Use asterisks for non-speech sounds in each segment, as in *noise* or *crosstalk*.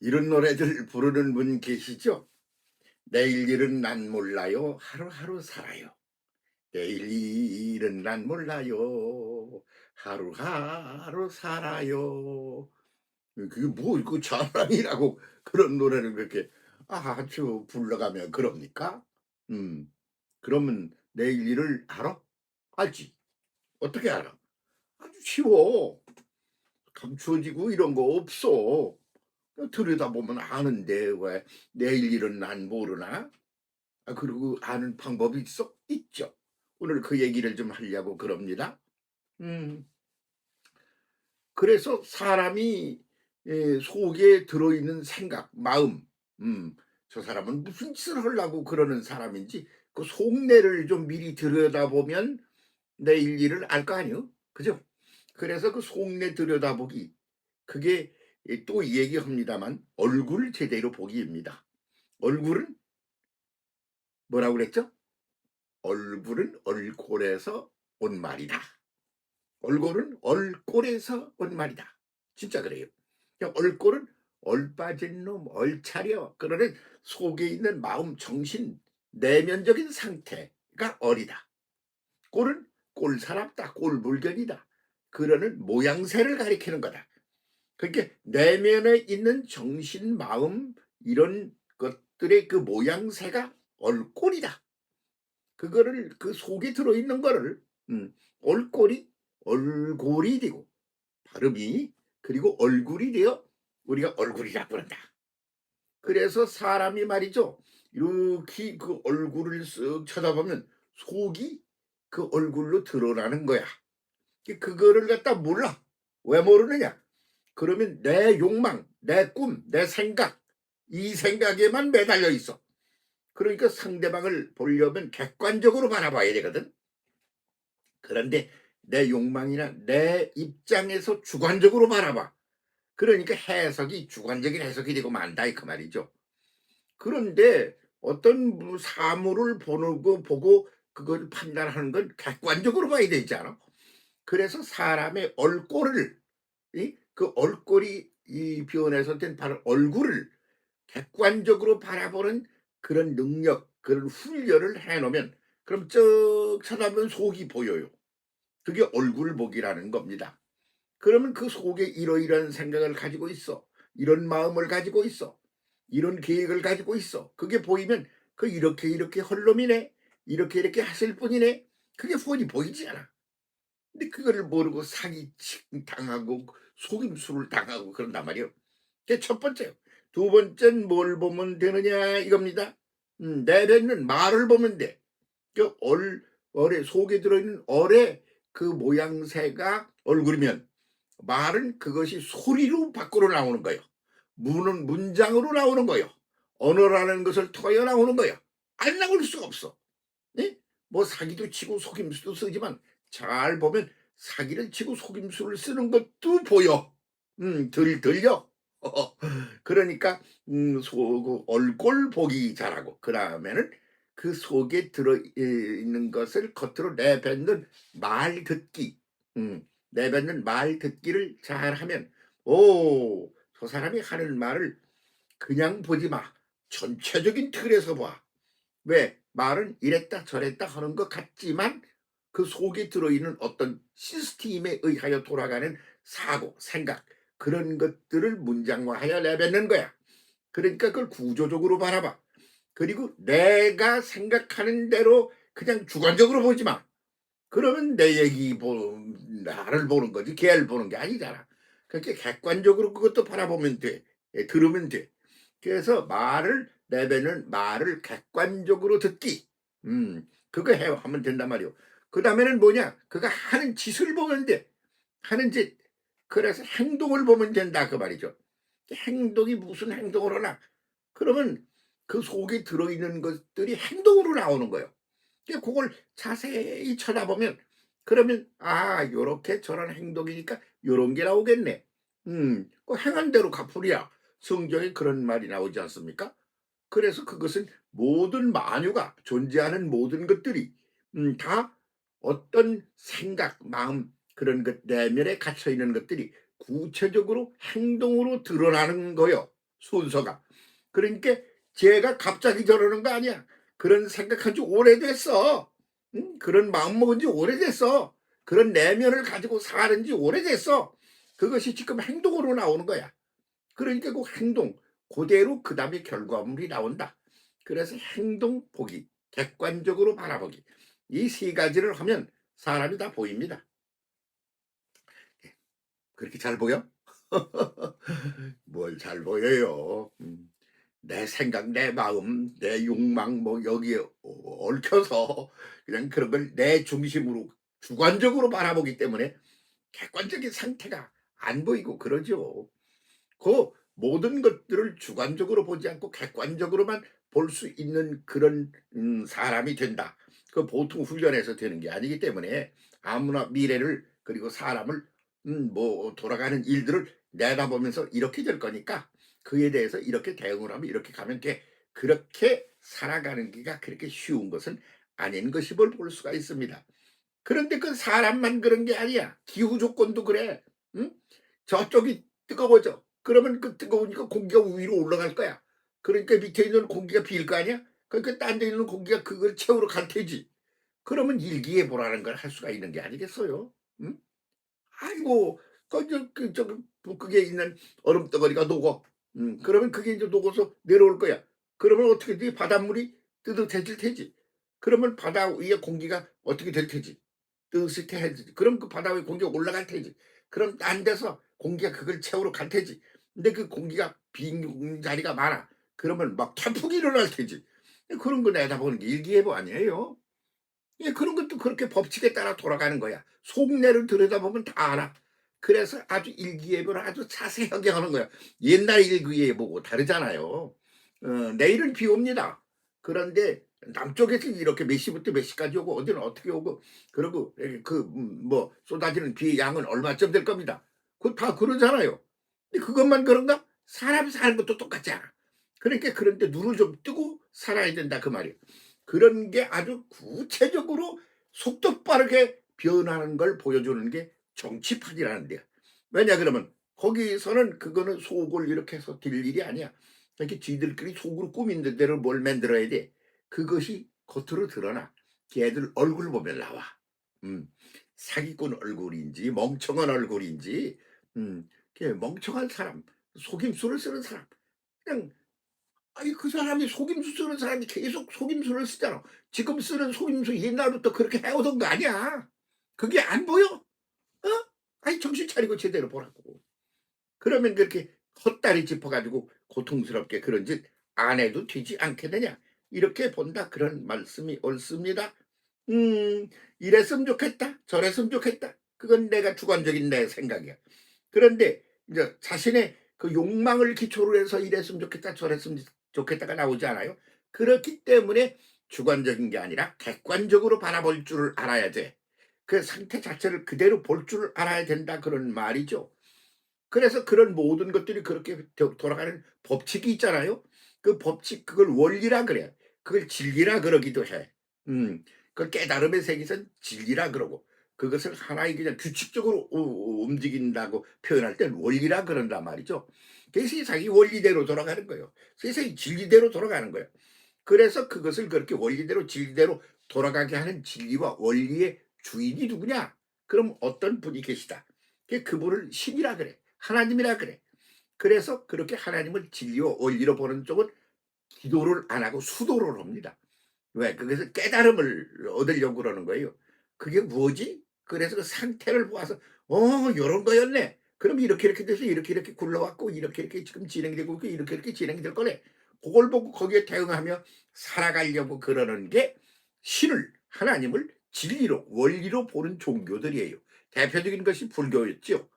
이런 노래들 부르는 분 계시죠? 내일 일은 난 몰라요. 하루하루 살아요. 내일 일은 난 몰라요. 하루하루 살아요. 그게 뭐, 그 자랑이라고 그런 노래를 그렇게 아주 불러가며 그럽니까? 음, 그러면 내일 일을 알아? 알지. 어떻게 알아? 아주 쉬워. 감추어지고 이런 거 없어. 들여다보면 아는데 왜 내일 일은 난 모르나? 아, 그리고 아는 방법이 있어? 있죠. 오늘 그 얘기를 좀 하려고 그럽니다. 음, 그래서 사람이 예, 속에 들어있는 생각, 마음, 음, 저 사람은 무슨 짓을 하려고 그러는 사람인지 그 속내를 좀 미리 들여다보면 내일 일을 알 거 아니요? 그죠? 그래서 그 속내 들여다보기 그게 또 얘기합니다만 얼굴 제대로 보기입니다. 얼굴은 뭐라고 그랬죠? 얼굴은 얼골에서 온 말이다. 얼굴은 얼골에서 온 말이다. 진짜 그래요. 얼골은 얼 빠진 놈, 얼 차려. 그러는 속에 있는 마음, 정신, 내면적인 상태가 어리다. 꼴은 꼴사납다, 꼴불견이다. 그러는 모양새를 가리키는 거다. 그러니까 내면에 있는 정신, 마음 이런 것들의 그 모양새가 얼꼴이다. 그거를 그 속에 들어 있는 거를 음, 얼꼴이 얼골이 되고 발음이 그리고 얼굴이 되어 우리가 얼굴이라 부른다. 그래서 사람이 말이죠. 이렇게 그 얼굴을 쓱 쳐다보면 속이 그 얼굴로 드러나는 거야. 그거를 갖다 몰라. 왜 모르느냐? 그러면 내 욕망, 내 꿈, 내 생각, 이 생각에만 매달려 있어. 그러니까 상대방을 보려면 객관적으로 바라봐야 되거든. 그런데 내 욕망이나 내 입장에서 주관적으로 바라봐. 그러니까 해석이 주관적인 해석이 되고 만다 그 말이죠. 그런데 어떤 뭐 사물을 보는 거 보고 그걸 판단하는 건 객관적으로 봐야 되지 않아? 그래서 사람의 이? 그 얼꼴이 이된 바로 얼굴을 객관적으로 바라보는 그런 능력, 그런 훈련을 해놓으면 그럼 쭉 쳐다보면 속이 보여요. 그게 얼굴 보기라는 겁니다. 그러면 그 속에 이러이러한 생각을 가지고 있어. 이런 마음을 가지고 있어. 이런 계획을 가지고 있어. 그게 보이면 그 이렇게 이렇게 헐놈이네. 이렇게 이렇게 하실 분이네. 그게 뻔히 보이지 않아. 근데 그거를 모르고 사기 당하고 속임수를 당하고 그런단 말이에요. 그게 첫 번째요. 두 번째는 뭘 보면 되느냐 이겁니다. 음, 내뱉는 말을 보면 돼. 그 얼, 얼에 속에 들어있는 얼의 그 모양새가 얼굴이면 말은 그것이 소리로 밖으로 나오는 거예요. 문은 문장으로 나오는 거예요. 언어라는 것을 통하여 나오는 거예요. 안 나올 수가 없어. 네? 뭐 사기도 치고 속임수도 쓰지만 잘 보면 사기를 치고 속임수를 쓰는 것도 보여. 음, 들, 들려. *laughs* 그러니까, 음, 소, 그 얼굴 보기 잘하고, 그 다음에는 그 속에 들어있는 것을 겉으로 내뱉는 말 듣기. 음, 내뱉는 말 듣기를 잘 하면, 오, 저 사람이 하는 말을 그냥 보지 마. 전체적인 틀에서 봐. 왜? 말은 이랬다 저랬다 하는 것 같지만 그 속에 들어있는 어떤 시스템에 의하여 돌아가는 사고, 생각 그런 것들을 문장화하여 내뱉는 거야. 그러니까 그걸 구조적으로 바라봐. 그리고 내가 생각하는 대로 그냥 주관적으로 보지 마. 그러면 내 얘기 보 나를 보는 거지 걔를 보는 게 아니잖아. 그렇게 객관적으로 그것도 바라보면 돼. 예, 들으면 돼. 그래서 말을 내뱉는 말을 객관적으로 듣기. 음, 그거 해 하면 된단 말이오. 그 다음에는 뭐냐? 그가 하는 짓을 돼. 하는 짓. 그래서 행동을 보면 된다. 그 말이죠. 행동이 무슨 행동을 하나? 그러면 그 속에 들어있는 것들이 행동으로 나오는 거예요. 그러니까 그걸 자세히 쳐다보면 그러면 아 요렇게 저런 행동이니까 요런 게 나오겠네. 음, 그 행한 대로 갚으랴. 성경에 그런 말이 나오지 않습니까? 그래서 그것은 모든 만유가 존재하는 모든 것들이 음, 다 어떤 생각, 마음 그런 것 내면에 갇혀 있는 것들이 구체적으로 행동으로 드러나는 거요. 순서가. 그러니까 제가 갑자기 저러는 거 아니야. 그런 생각한 지 오래됐어. 응? 그런 마음 먹은 지 오래됐어. 그런 내면을 가지고 사는 지 오래됐어. 그것이 지금 행동으로 나오는 거야. 그러니까 그 행동 그대로 그 다음에 결과물이 나온다. 그래서 행동 보기, 객관적으로 바라보기 이 세 가지를 하면 사람이 다 보입니다. 예. 그렇게 잘 보여? *laughs* 뭘 잘 보여요? 음. 내 생각, 내 마음, 내 욕망 뭐 여기에 얽혀서 그냥 그런 걸 내 중심으로 주관적으로 바라보기 때문에 객관적인 상태가 안 보이고 그러죠. 그 모든 것들을 주관적으로 보지 않고 객관적으로만 볼 수 있는 그런 음, 사람이 된다. 그 보통 훈련에서 되는 게 아니기 때문에 아무나 미래를 그리고 사람을 음, 뭐 돌아가는 일들을 내다보면서 이렇게 될 거니까 그에 대해서 이렇게 대응을 하면 이렇게 가면 돼. 그렇게 살아가는 게가 그렇게 쉬운 것은 아닌 것임을 볼 수가 있습니다. 그런데 그 사람만 그런 게 아니야. 기후 조건도 그래. 응? 저쪽이 뜨거워져. 그러면 그 뜨거우니까 공기가 위로 올라갈 거야. 그러니까 밑에 있는 공기가 비일 거 아니야? 그러니까 딴 데 있는 공기가 그걸 채우러 갈 테지. 그러면 일기예보라는 걸 할 수가 있는 게 아니겠어요? 응? 아이고, 거기 그, 저, 북극에 있는 얼음 덩어리가 녹어. 음, 그러면 그게 이제 녹아서 내려올 거야. 그러면 어떻게 돼? 바닷물이 뜨뜻해질 테지. 그러면 바다 위에 공기가 어떻게 될 테지? 뜨뜻해지지. 그럼 그 바다 위에 공기가 올라갈 테지. 그럼 딴 데서 공기가 그걸 채우러 갈 테지. 근데 그 공기가 빈 자리가 많아. 그러면 막 태풍이 일어날 테지. 그런 거 내다보는 게 일기예보 아니에요? 예, 그런 것도 그렇게 법칙에 따라 돌아가는 거야. 속내를 들여다보면 다 알아. 그래서 아주 일기예보를 아주 자세하게 하는 거야. 옛날 일기예보고 다르잖아요. 어, 내일은 비 옵니다. 그런데 남쪽에서 이렇게 몇 시부터 몇 시까지 오고 어디는 어떻게 오고 그리고 그 뭐 쏟아지는 비의 양은 얼마쯤 될 겁니다. 그거 다 그러잖아요. 근데 그것만 그런가? 사람 사는 것도 똑같지 않아. 그러니까 그런데 눈을 좀 뜨고 살아야 된다 그 말이에요. 그런 게 아주 구체적으로 속도 빠르게 변하는 걸 보여주는 게 정치판이라는 데야. 왜냐 그러면 거기서는 그거는 속을 이렇게 해서 될 일이 아니야. 이렇게 쥐들끼리 속으로 꾸민 대로 뭘 만들어야 돼. 그것이 겉으로 드러나. 걔들 얼굴 보면 나와. 음, 사기꾼 얼굴인지 멍청한 얼굴인지 음, 걔 멍청한 사람, 속임수를 쓰는 사람. 그냥 아니 그 사람이 속임수 쓰는 사람이 계속 속임수를 쓰잖아. 지금 쓰는 속임수 옛날부터 그렇게 해오던 거 아니야. 그게 안 보여? 어? 아니 정신 차리고 제대로 보라고. 그러면 그렇게 헛다리 짚어가지고 고통스럽게 그런 짓 안 해도 되지 않겠느냐. 이렇게 본다 그런 말씀이 옳습니다. 음 이랬으면 좋겠다 저랬으면 좋겠다 그건 내가 주관적인 내 생각이야. 그런데 이제 자신의 그 욕망을 기초로 해서 이랬으면 좋겠다 저랬으면 좋겠다가 나오지 않아요. 그렇기 때문에 주관적인 게 아니라 객관적으로 바라볼 줄을 알아야 돼. 그 상태 자체를 그대로 볼줄 알아야 된다 그런 말이죠. 그래서 그런 모든 것들이 그렇게 도- 돌아가는 법칙이 있잖아요. 그 법칙 그걸 원리라 그래. 그걸 진리라 그러기도 해. 음, 그 깨달음의 세계에서는 진리라 그러고 그것을 하나의 그냥 규칙적으로 우- 움직인다고 표현할 땐 원리라 그런단 말이죠. 그 세상이 원리대로 돌아가는 거예요. 세상이 진리대로 돌아가는 거예요. 그래서 그것을 그렇게 원리대로 진리대로 돌아가게 하는 진리와 원리의 주인이 누구냐? 그럼 어떤 분이 계시다. 그 그분을 신이라 그래. 하나님이라 그래. 그래서 그렇게 하나님을 진리와 원리로 보는 쪽은 기도를 안 하고 수도를 합니다. 왜? 그것을 깨달음을 얻으려고 그러는 거예요. 그게 뭐지? 그래서 그 상태를 보아서 어 요런 거였네. 그럼 이렇게 이렇게 돼서 이렇게 이렇게 굴러왔고 이렇게 이렇게 지금 진행이 되고 있고 이렇게 이렇게 진행이 될 거네. 그걸 보고 거기에 대응하며 살아가려고 그러는 게 신을 하나님을 진리로 원리로 보는 종교들이에요. 대표적인 것이 불교였지요.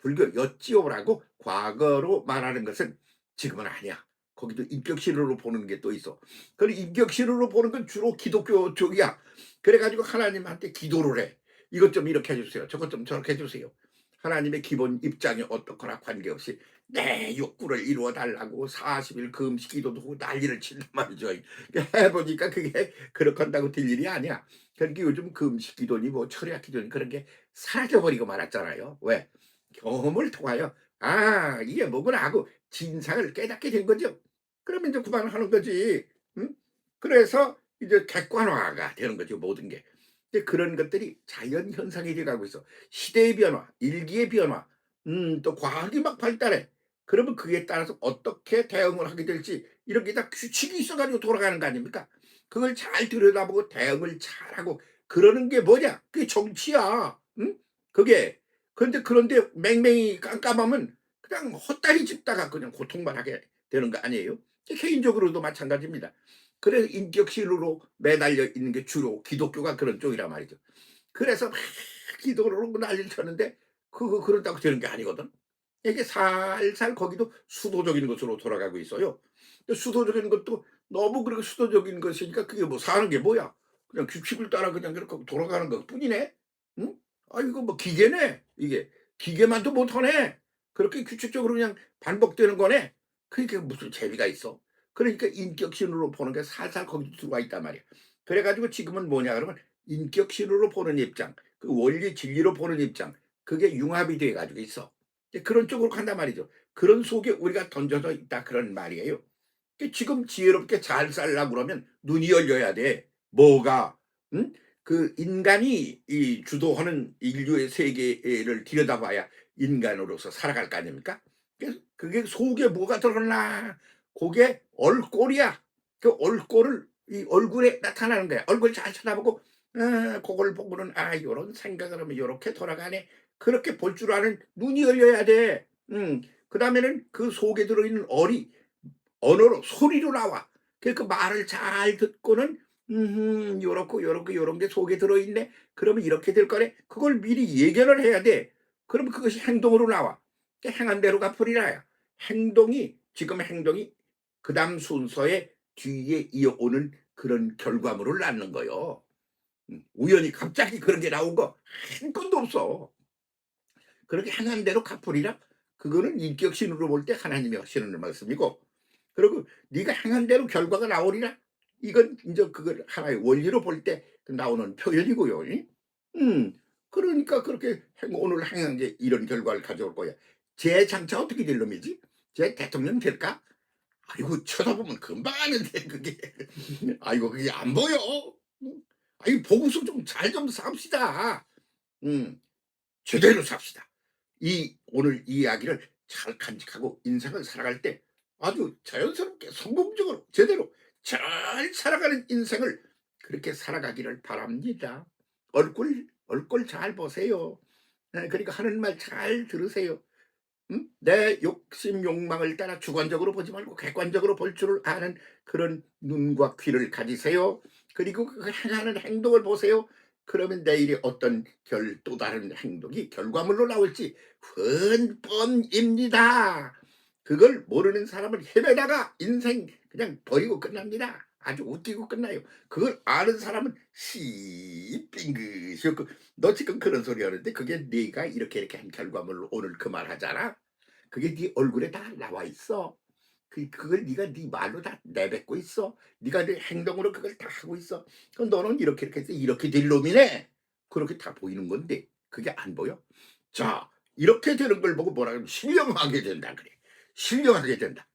불교였지요라고 과거로 말하는 것은 지금은 아니야. 거기도 인격신으로 보는 게 또 있어. 그 인격신으로 보는 건 주로 기독교 쪽이야. 그래가지고 하나님한테 기도를 해. 이것 좀 이렇게 해주세요. 저것 좀 저렇게 해주세요. 하나님의 기본 입장이 어떻거나 관계없이 내 욕구를 이루어 달라고 40일 금식 기도도 하고 난리를 친단 말이죠. 해보니까 그게 그렇게 한다고 될 일이 아니야. 그러니까 요즘 금식 기도니 뭐 철야 기도니 그런 게 사라져버리고 말았잖아요. 왜? 경험을 통하여 아 이게 뭐구나 하고 진상을 깨닫게 된 거죠. 그러면 이제 그만하는 거지. 응? 그래서 이제 객관화가 되는 거죠 모든 게. 그런 것들이 자연 현상이 돼가고 있어. 시대의 변화, 일기의 변화, 음, 또 과학이 막 발달해. 그러면 그에 따라서 어떻게 대응을 하게 될지 이런 게 다 규칙이 있어가지고 돌아가는 거 아닙니까? 그걸 잘 들여다보고 대응을 잘하고 그러는 게 뭐냐? 그게 정치야. 응? 그게 그런데 그런데 맹맹이 깜깜하면 그냥 헛다리 짚다가 그냥 고통만 하게 되는 거 아니에요? 개인적으로도 마찬가지입니다. 그래서 인격신으로 매달려 있는 게 주로 기독교가 그런 쪽이란 말이죠. 그래서 막 하고 난리를 쳤는데 그거 그런다고 되는 게 아니거든. 이게 살살 거기도 수도적인 것으로 돌아가고 있어요. 수도적인 것도 너무 그렇게 수도적인 것이니까 그게 뭐 사는 게 뭐야? 그냥 규칙을 따라 그냥 그렇게 돌아가는 것 뿐이네. 응? 아 이거 뭐 기계네 이게 기계만도 못하네. 그렇게 규칙적으로 그냥 반복되는 거네. 그러니까 무슨 재미가 있어? 그러니까 인격신으로 보는 게 살살 거기도 들어와 있단 말이야. 그래가지고 지금은 뭐냐 그러면 인격신으로 보는 입장, 그 원리 진리로 보는 입장, 그게 융합이 돼 가지고 있어. 그런 쪽으로 간단 말이죠. 그런 속에 우리가 던져져 있다 그런 말이에요. 그러니까 지금 지혜롭게 잘 살려고 그러면 눈이 열려야 돼. 뭐가? 응? 그 인간이 이 주도하는 인류의 세계를 들여다봐야 인간으로서 살아갈 거 아닙니까? 그게 속에 뭐가 들었나? 그게 얼꼴이야. 그 얼꼴을 이 얼굴에 나타나는 거야. 얼굴 잘 쳐다보고 아, 그걸 보고는 아 요런 생각을 하면 요렇게 돌아가네. 그렇게 볼 줄 아는 눈이 열려야 돼. 음. 그 다음에는 그 속에 들어있는 얼이 언어로 소리로 나와. 그, 그 말을 잘 듣고는 음, 요렇고 요렇고 요런 게 속에 들어있네. 그러면 이렇게 될 거네. 그걸 미리 예견을 해야 돼. 그러면 그것이 행동으로 나와. 그 행한 대로 갚으리라야. 행동이 지금 행동이 그 다음 순서에 뒤에 이어오는 그런 결과물을 낳는 거요. 음, 우연히 갑자기 그런 게 나온 거 한 건도 없어. 그렇게 행한 대로 갚으리라. 그거는 인격신으로 볼 때 하나님이 하시는 말씀이고, 그리고 네가 행한 대로 결과가 나오리라. 이건 이제 그걸 하나의 원리로 볼 때 나오는 표현이고요. 이? 음, 그러니까 그렇게 행- 오늘 행한 게 이런 결과를 가져올 거야. 제 장차 어떻게 될 놈이지? 제 대통령 될까? 아이고 쳐다보면 금방 아는데 그게 아이고 그게 안 보여. 음, 아이 보고서 좀 잘 좀 삽시다. 음, 제대로 삽시다. 이 오늘 이 이야기를 잘 간직하고 인생을 살아갈 때 아주 자연스럽게 성공적으로 제대로 잘 살아가는 인생을 그렇게 살아가기를 바랍니다. 얼굴 얼굴 잘 보세요. 네, 그러니까 하는 말 잘 들으세요. 음? 내 욕심 욕망을 따라 주관적으로 보지 말고 객관적으로 볼 줄을 아는 그런 눈과 귀를 가지세요. 그리고 그 행하는 행동을 보세요. 그러면 내일이 어떤 결 또 다른 행동이 결과물로 나올지 뻔뻔입니다. 그걸 모르는 사람은 헤매다가 인생 그냥 버리고 끝납니다. 아주 웃기고 끝나요. 그걸 아는 사람은 씨 빙긋이었고 너 지금 그런 소리 하는데 그게 네가 이렇게 이렇게 한 결과물로 오늘 그 말 하잖아. 그게 네 얼굴에 다 나와 있어. 그 그걸 네가 네 말로 다 내뱉고 있어. 네가 네 행동으로 그걸 다 하고 있어. 그럼 너는 이렇게 이렇게 해서 이렇게 될 놈이네. 그렇게 다 보이는 건데 그게 안 보여? 자 이렇게 되는 걸 보고 뭐라 그러면 신령하게 된다 그래. 신령하게 된다.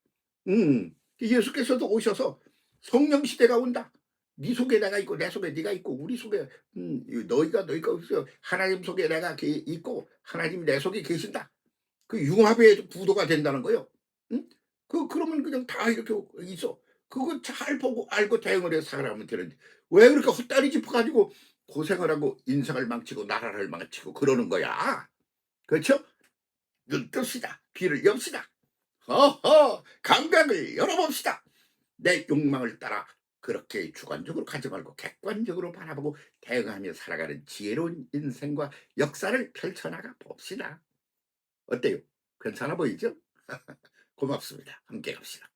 음 예수께서도 오셔서 성령 시대가 온다. 네 속에 내가 있고 내 속에 네가 있고 우리 속에 음, 너희가 너희가 있어 하나님 속에 내가 게- 있고 하나님 내 속에 계신다. 그 융합의 구도가 된다는 거요. 응? 그 그러면 그냥 다 이렇게 있어. 그거 잘 보고 알고 대응을 해서 살아가면 되는데 왜 그렇게 헛다리 짚어가지고 고생을 하고 인생을 망치고 나라를 망치고 그러는 거야. 그렇죠? 눈 뜹시다. 귀를 엽시다. 허허 감각을 열어봅시다. 내 욕망을 따라 그렇게 주관적으로 가지 말고 객관적으로 바라보고 대응하며 살아가는 지혜로운 인생과 역사를 펼쳐나가 봅시다. 어때요? 괜찮아 보이죠? *laughs* 고맙습니다. 함께 갑시다.